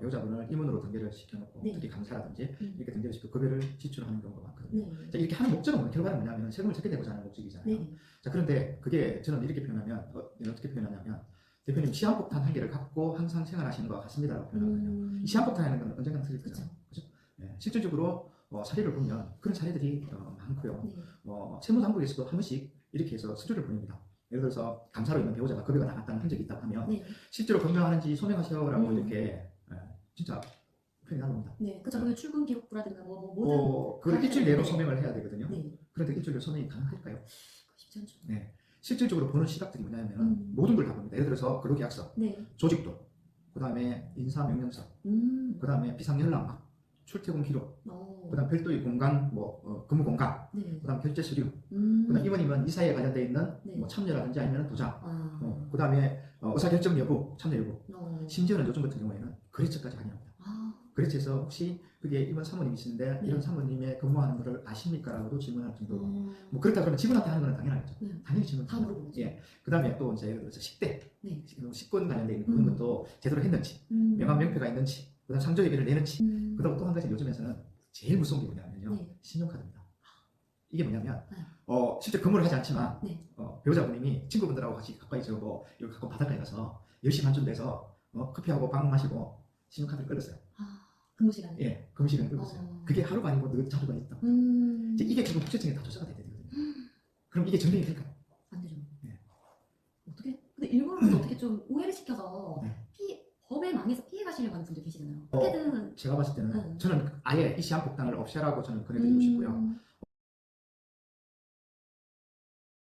배우자분을 임원으로 등재를 시켜놓고 네. 특히 강사라든지 음. 이렇게 등재를 시켜 급여를 지출하는 경우가 많거든요. 네. 자, 이렇게 하는 목적은 뭐 결과는 뭐냐면 세금을 적게 내고자 하는 목적이잖아요. 네. 자 그런데 그게 저는 이렇게 표현하면 어, 어떻게 표현하냐면 대표님 시한폭탄 한 개를 갖고 항상 생활하시는 것 같습니다라고 표현하거든요. 음. 이 시한폭탄이라는 건 언젠가 터질 그쵸. 거잖아요. 그죠? 예, 실질적으로 어, 사례를 보면 그런 사례들이 어, 많고요. 네. 어, 세무당국에서도 한 번씩 이렇게 해서 수주를 보냅니다. 예를 들어서 감사로 있는 배우자가 급여가 나갔다는 흔적이 있다고 하면 네. 실제로 건강하는지 소명하시오라고 음. 이렇게 예, 진짜 표현이 나옵니다. 네. 그쵸. 그 출근 기록부라든가 뭐, 뭐 모든 어, 그걸 다 일주일 내로. 소명을 해야 되거든요. 네. 그런데 일주일 내로 소명이 가능할까요? 쉽지 않죠. 네. 실질적으로 보는 시각들이 뭐냐면 음. 모든 걸 다 봅니다. 예를 들어서 근로계약서, 네. 조직도, 그 다음에 인사명령서, 음. 그 다음에 비상연락망, 출퇴근 기록, 어. 그 다음 별도의 공간, 뭐 어, 근무 공간, 네. 그 다음 결제 서류, 음. 그 다음 이번이면 이사에 관련되어 있는 네. 뭐 참여라든지 아니면 도장, 아. 어, 그 다음에 어, 의사결정 여부, 참여 여부, 어. 심지어는 요즘 같은 경우에는 거래처까지 확인합니다. 아. 거래처에서 혹시 그게 이번 사모님이신데 네. 이런 사모님의 근무하는 것을 아십니까? 라고도 질문할 정도로 음. 뭐 그렇다 그러면 직원한테 하는 건 당연하겠죠. 네. 당연히 질문 다 물어보죠. 예. 그 다음에 또 이제 예를 들어서 식대, 네. 식권 관련된 있는 그런 음. 것도 제대로 했는지, 음. 명함 명패가 있는지, 그 다음 상조회비를 내는지, 음. 그다음 또 한 가지 요즘에서는 제일 무서운 게 뭐냐면요. 네. 신용카드입니다. 이게 뭐냐면 네. 어, 실제 근무를 하지 않지만 네. 어, 배우자분이 친구분들하고 같이 가까이 저뭐 이거 갖고 바닷가에 가서 10시 반쯤 돼서 어, 커피하고 빵 마시고 신용카드를 끌었어요. 아. 근무 시간에. 예, 금시간 끌었어요. 어. 그게 하루가 아니고 늘 자주가 있다. 음. 이제 이게 결국 국세청에 다 조사가 돼야 되거든요. 그럼 이게 증명이 될까요? 안 되죠. 네. 어떻게? 근데 일본은 어떻게 좀 오해를 시켜서 네. 피 법에 망해서 피해 가시려고 하는 분들 계시잖아요. 어. 어떻게든 제가 봤을 때는 음. 저는 아예 이 시한폭탄을 없애라고 저는 권해드리고 싶고요. 음.